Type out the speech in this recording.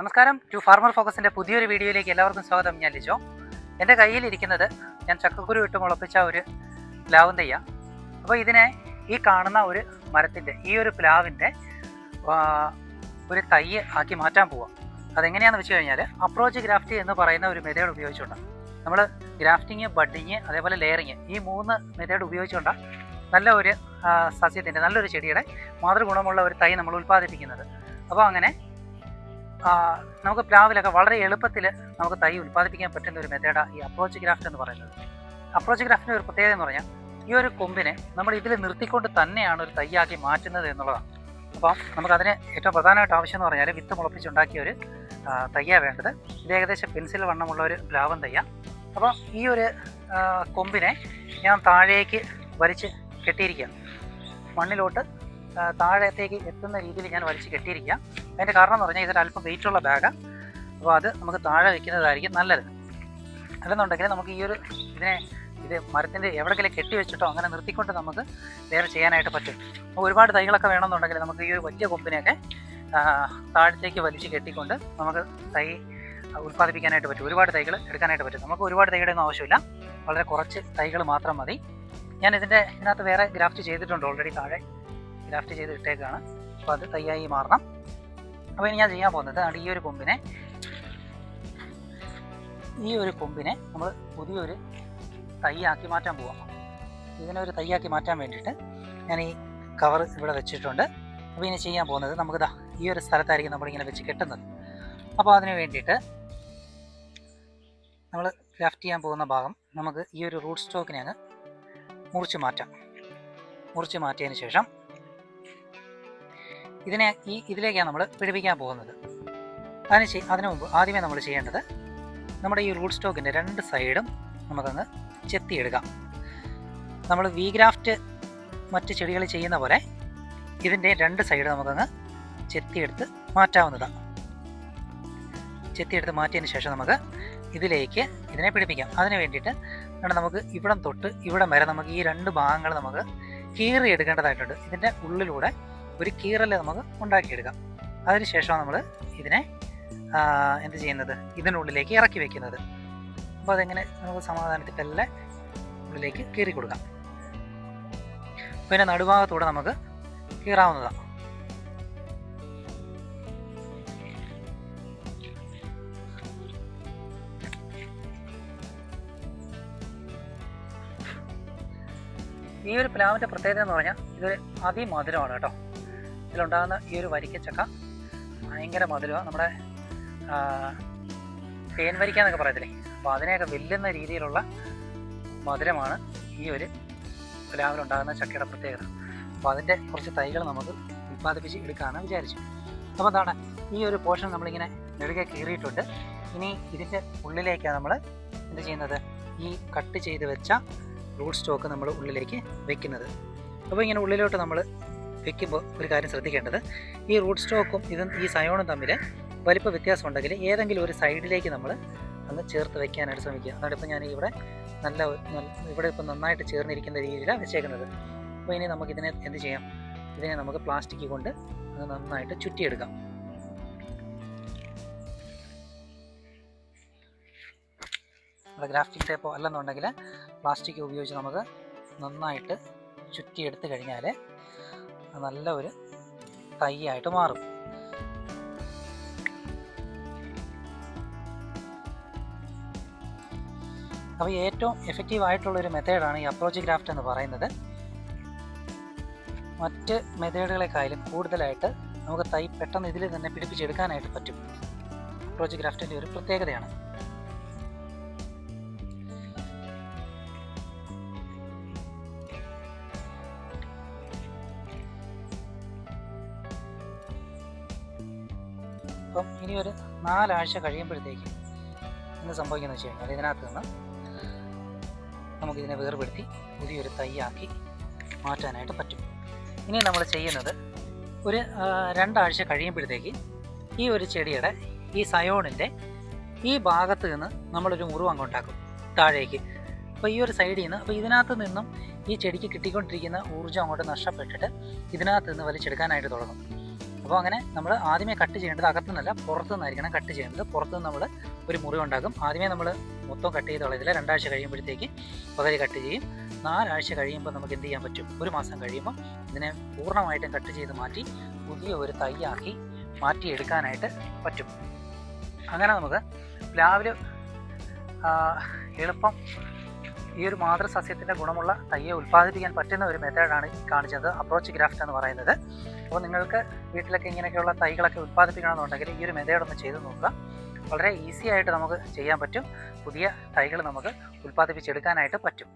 നമസ്കാരം. To farmer ഫോക്കസിന്റെ പുതിയൊരു വീഡിയോയിലേക്ക് എല്ലാവർക്കും സ്വാഗതം. ഞാൻ ലിജോ. എന്റെ കയ്യിലിരിക്കുന്നത് ഞാൻ ചക്കക്കുരു ഇട്ട് മുളപ്പിച്ച ഒരു പ്ലാവും തയ്യ അപ്പോൾ ഇതിനെ ഈ കാണുന്ന ഒരു മരത്തിന്റെ ഈ ഒരു പ്ലാവിന്റെ ഒരു തൈ ആക്കി മാറ്റാൻ പോവാം. അതെങ്ങനെയാണെന്ന് വെച്ച് കഴിഞ്ഞാൽ അപ്രോച്ച് ഗ്രാഫ്റ്റ് എന്ന് പറയുന്ന ഒരു മെത്തേഡ് ഉപയോഗിച്ചുകൊണ്ട്. നമ്മൾ ഗ്രാഫ്റ്റിങ് ബഡിങ് അതേപോലെ ലെയറിങ് ഈ മൂന്ന് മെത്തേഡ് ഉപയോഗിച്ചുകൊണ്ട് നല്ല ഒരു സസ്യത്തിന്റെ നല്ലൊരു ചെടിയുടെ മാതൃഗുണമുള്ള ഒരു തൈ നമ്മൾ ഉൽപ്പാദിപ്പിക്കുന്നത്. അപ്പോൾ അങ്ങനെ നമുക്ക് പ്ലാവിലൊക്കെ വളരെ എളുപ്പത്തിൽ നമുക്ക് തൈ ഉൽപ്പാദിപ്പിക്കാൻ പറ്റുന്ന ഒരു മെത്തേഡാണ് ഈ അപ്രോച്ച് ഗ്രാഫ്റ്റ് എന്ന് പറയുന്നത്. അപ്രോച്ച് ഗ്രാഫ്റ്റിന്റെ ഒരു പ്രത്യേകത എന്ന് പറഞ്ഞാൽ ഈ ഒരു കൊമ്പിനെ നമ്മൾ ഇതിൽ നിർത്തിക്കൊണ്ട് തന്നെയാണ് ഒരു തൈയാക്കി മാറ്റുന്നത് എന്നുള്ളതാണ്. അപ്പം നമുക്കതിന് ഏറ്റവും പ്രധാനമായിട്ട് ആവശ്യം എന്ന് പറഞ്ഞാൽ വിത്ത് മുളപ്പിച്ചുണ്ടാക്കിയ ഒരു തയ്യ വേണ്ടത്. ഇത് ഏകദേശം പെൻസിൽ വണ്ണമുള്ള ഒരു പ്ലാവൻ തയ്യ അപ്പോൾ ഈ ഒരു കൊമ്പിനെ ഞാൻ താഴേക്ക് വലിച്ച് കെട്ടിയിരിക്കുക മണ്ണിലോട്ട് താഴത്തേക്ക് എത്തുന്ന രീതിയിൽ ഞാൻ വലിച്ചു കെട്ടിയിരിക്കാം അതിന്റെ കാരണം എന്ന് പറഞ്ഞാൽ ഇതൊരു അല്പം വെയിറ്റ് ഉള്ള ബാഗാണ് അപ്പോൾ അത് നമുക്ക് താഴെ വെക്കുന്നതായിരിക്കും നല്ലത്. അല്ലെന്നുണ്ടെങ്കിൽ നമുക്ക് ഈ ഒരു ഇതിനെ ഇത് മരത്തിന്റെ എവിടെയെങ്കിലും കെട്ടി വെച്ചിട്ടോ അങ്ങനെ നിർത്തിക്കൊണ്ട് നമുക്ക് വേറെ ചെയ്യാനായിട്ട് പറ്റും. ഒരുപാട് തൈകളൊക്കെ വേണമെന്നുണ്ടെങ്കിൽ നമുക്ക് ഈ ഒരു വലിയ കൊമ്പിനെയൊക്കെ താഴത്തേക്ക് വലിച്ചു കെട്ടിക്കൊണ്ട് നമുക്ക് തൈ ഉൽപ്പാദിപ്പിക്കാനായിട്ട് പറ്റും. ഒരുപാട് തൈകൾ എടുക്കാനായിട്ട് പറ്റും. നമുക്ക് ഒരുപാട് തൈകളുടെ ഒന്നും ആവശ്യമില്ല. വളരെ കുറച്ച് തൈകൾ മാത്രം മതി. ഞാൻ ഇതിന്റെ ഇതിനകത്ത് വേറെ ഗ്രാഫ്റ്റ് ചെയ്തിട്ടുണ്ട് ഓൾറെഡി താഴെ. ഗ്രാഫ്റ്റ് ചെയ്ത് ഇട്ടേക്കാണ് അപ്പോൾ അത് തയ്യായി മാറണം. അപ്പോൾ ഇനി ഞാൻ ചെയ്യാൻ പോകുന്നത് അത് ഈ ഒരു കൊമ്പിനെ ഈ ഒരു കൊമ്പിനെ നമ്മൾ പുതിയൊരു തയ്യാക്കി മാറ്റാൻ പോവാം. ഇതിനെ ഒരു മാറ്റാൻ വേണ്ടിയിട്ട് ഞാൻ ഈ കവർ ഇവിടെ വെച്ചിട്ടുണ്ട്. അപ്പോൾ ഇനി ചെയ്യാൻ പോകുന്നത് നമുക്കിതാ ഈ ഒരു സ്ഥലത്തായിരിക്കും നമ്മളിങ്ങനെ വെച്ച് കെട്ടുന്നത്. അപ്പോൾ അതിന് വേണ്ടിയിട്ട് നമ്മൾ ഗ്രാഫ്റ്റ് ചെയ്യാൻ പോകുന്ന ഭാഗം നമുക്ക് ഈ ഒരു റൂട്ട് സ്റ്റോക്കിനെ അങ്ങ് മുറിച്ച് മാറ്റാം. മുറിച്ച് മാറ്റിയതിന് ശേഷം ഇതിനെ ഈ ഇതിലേക്കാണ് നമ്മൾ പിടിപ്പിക്കാൻ പോകുന്നത്. അതിന് അതിനു മുമ്പ് ആദ്യമേ നമ്മൾ ചെയ്യേണ്ടത് നമ്മുടെ ഈ റൂട്ട് സ്റ്റോക്കിന്റെ രണ്ട് സൈഡും നമുക്കൊന്ന് ചെത്തിയെടുക്കാം. നമ്മൾ വി ഗ്രാഫ്റ്റ് മറ്റ് ചെടികൾ ചെയ്യുന്ന പോലെ ഇതിന്റെ രണ്ട് സൈഡ് നമുക്കൊന്ന് ചെത്തിയെടുത്ത് മാറ്റാവുന്നതാണ് ചെത്തിയെടുത്ത് മാറ്റിയതിന് ശേഷം നമുക്ക് ഇതിലേക്ക് ഇതിനെ പിടിപ്പിക്കാം. അതിന് വേണ്ടിയിട്ട് നമുക്ക് ഇവിടം തൊട്ട് ഇവിടം വരെ നമുക്ക് ഈ രണ്ട് ഭാഗങ്ങൾ നമുക്ക് കീറി എടുക്കേണ്ടതായിട്ടുണ്ട് ഇതിന്റെ ഉള്ളിലൂടെ ഒരു കീറൽ നമുക്ക് ഉണ്ടാക്കിയെടുക്കാം. അതിനുശേഷമാണ് നമ്മൾ ഇതിനെ എന്ത് ചെയ്യുന്നത്? ഇതിനുള്ളിലേക്ക് ഇറക്കി വെക്കുന്നത്. അപ്പോൾ അതെങ്ങനെ നമുക്ക് സമാധാനത്തിൽ തന്നെ ഉള്ളിലേക്ക് കീറി കൊടുക്കാം. പിന്നെ നടുഭാഗത്തൂടെ നമുക്ക് കീറാവുന്നതാണ്. ഈ ഒരു പ്ലാവിന്റെ പ്രത്യേകത എന്ന് പറഞ്ഞാൽ ഇതൊരു അതിമധുരമാണ് കേട്ടോ. ഇതിലുണ്ടാകുന്ന ഈ ഒരു വരിക്കച്ചക്ക ഭയങ്കര മധുരമാണ് നമ്മുടെ തേൻ വരിക്ക എന്നൊക്കെ പറയത്തില്ലേ? അപ്പോൾ അതിനെയൊക്കെ വെല്ലുന്ന രീതിയിലുള്ള മധുരമാണ് ഈ ഒരു ഉണ്ടാകുന്ന ചക്കയുടെ പ്രത്യേകത. അപ്പോൾ അതിന്റെ കുറച്ച് തൈകൾ നമുക്ക് ഉൽപ്പാദിപ്പിച്ച് എടുക്കാമെന്ന് വിചാരിച്ചു. അപ്പോൾ എന്താണ് ഈ ഒരു പോർഷൻ നമ്മളിങ്ങനെ നെടുകെ കീറിയിട്ടുണ്ട്. ഇനി ഇതിന്റെ ഉള്ളിലേക്കാണ് നമ്മൾ എന്ത് ചെയ്യുന്നത്? ഈ കട്ട് ചെയ്ത് വെച്ച റൂട്ട് സ്റ്റോക്ക് നമ്മൾ ഉള്ളിലേക്ക് വെക്കുന്നത്. അപ്പോൾ ഇങ്ങനെ ഉള്ളിലോട്ട് നമ്മൾ വെക്കുമ്പോൾ ഒരു കാര്യം ശ്രദ്ധിക്കേണ്ടത് ഈ റൂട്ട് സ്റ്റോക്കും ഇതും ഈ സയോണും തമ്മിൽ വലിപ്പ വ്യത്യാസം ഉണ്ടെങ്കിൽ ഏതെങ്കിലും ഒരു സൈഡിലേക്ക് നമ്മൾ ഒന്ന് ചേർത്ത് വെക്കാനായിട്ട് ശ്രമിക്കുക. എന്നിട്ട് ഇപ്പോൾ ഞാൻ ഇവിടെ നല്ല ഇവിടെ ഇപ്പം നന്നായിട്ട് ചേർന്നിരിക്കുന്ന രീതിയിലാണ് വെച്ചേക്കുന്നത്. അപ്പോൾ ഇനി നമുക്ക് ഇതിനെ എന്ത് ചെയ്യാം? ഇതിനെ നമുക്ക് പ്ലാസ്റ്റിക് കൊണ്ട് അത് നന്നായിട്ട് ചുറ്റിയെടുക്കാം. നമ്മുടെ ഗ്രാഫ്റ്റിംഗ് ടേപ്പോ അല്ലെന്നുണ്ടെങ്കിൽ പ്ലാസ്റ്റിക് ഉപയോഗിച്ച് നമുക്ക് നന്നായിട്ട് ചുറ്റിയെടുത്ത് കഴിഞ്ഞാൽ നല്ല ഒരു തൈയായിട്ട് മാറും. അപ്പോൾ ഏറ്റവും എഫക്റ്റീവ് ആയിട്ടുള്ള ഒരു മെത്തേഡാണ് ഈ അപ്രോച്ച് ഗ്രാഫ്റ്റ് എന്ന് പറയുന്നത്. മറ്റ് മെത്തേഡുകളെക്കാളും കൂടുതലായിട്ട് നമുക്ക് തൈ പെട്ടെന്ന് ഇതിൽ തന്നെ പിടിപ്പിച്ചെടുക്കാനായിട്ട് പറ്റും. അപ്രോച്ച് ഗ്രാഫ്റ്റിന്റെ ഒരു പ്രത്യേകതയാണ്. അപ്പം ഇനി ഒരു നാലാഴ്ച കഴിയുമ്പോഴത്തേക്ക് എന്ത് സംഭവിക്കുന്നത് വെച്ച് കഴിഞ്ഞാൽ ഇതിനകത്ത് നിന്ന് നമുക്കിതിനെ വേർപെടുത്തി പുതിയൊരു തൈയാക്കി മാറ്റാനായിട്ട് പറ്റും. ഇനി നമ്മൾ ചെയ്യുന്നത് ഒരു രണ്ടാഴ്ച കഴിയുമ്പോഴത്തേക്ക് ഈ ഒരു ചെടിയുടെ ഈ സയോണിന്റെ ഈ ഭാഗത്ത് നിന്ന് നമ്മളൊരു മുറിവ് അങ്ങോട്ടാക്കും താഴേക്ക്. അപ്പോൾ ഈ ഒരു സൈഡിൽ നിന്ന് അപ്പോൾ ഇതിനകത്ത് നിന്നും ഈ ചെടിക്ക് കിട്ടിക്കൊണ്ടിരിക്കുന്ന ഊർജം അങ്ങോട്ട് നഷ്ടപ്പെട്ടിട്ട് ഇതിനകത്ത് നിന്ന് വലിച്ചെടുക്കാനായിട്ട് തുടങ്ങും. അപ്പോൾ അങ്ങനെ നമ്മൾ ആദ്യമേ കട്ട് ചെയ്യേണ്ടത് അകത്തുനിന്നല്ല പുറത്തു നിന്നായിരിക്കണം കട്ട് ചെയ്യേണ്ടത്. പുറത്തുനിന്ന് നമ്മൾ ഒരു മുറി ഉണ്ടാക്കും. ആദ്യമേ നമ്മൾ മൊത്തം കട്ട് ചെയ്ത് കളയത്തില്ല. രണ്ടാഴ്ച കഴിയുമ്പോഴത്തേക്ക് പകുതി കട്ട് ചെയ്യും. നാലാഴ്ച കഴിയുമ്പോൾ നമുക്ക് എന്ത് ചെയ്യാൻ പറ്റും? ഒരു മാസം കഴിയുമ്പോൾ ഇതിനെ പൂർണമായിട്ടും കട്ട് ചെയ്ത് മാറ്റി പുതിയ ഒരു തൈയാക്കി മാറ്റിയെടുക്കാനായിട്ട് പറ്റും. അങ്ങനെ നമുക്ക് പ്ലാവിൽ എളുപ്പം ഈ ഒരു മാതൃസസ്യത്തിന്റെ ഗുണമുള്ള തയ്യെ ഉൽപ്പാദിപ്പിക്കാൻ പറ്റുന്ന ഒരു മെത്തേഡാണ് കാണിച്ചത്. അപ്രോച്ച് ഗ്രാഫ്റ്റ് എന്ന് പറയുന്നത്. അപ്പോൾ നിങ്ങൾക്ക് വീട്ടിലൊക്കെ ഇങ്ങനെയൊക്കെയുള്ള തൈകളൊക്കെ ഉത്പാദിപ്പിക്കണമെന്നുണ്ടെങ്കിൽ ഈ ഒരു മെത്തേഡ് ഒന്ന് ചെയ്ത് നോക്കുക. വളരെ ഈസി ആയിട്ട് നമുക്ക് ചെയ്യാൻ പറ്റും. പുതിയ തൈകൾ നമുക്ക് ഉത്പാദിപ്പിച്ചെടുക്കാനായിട്ട് പറ്റും.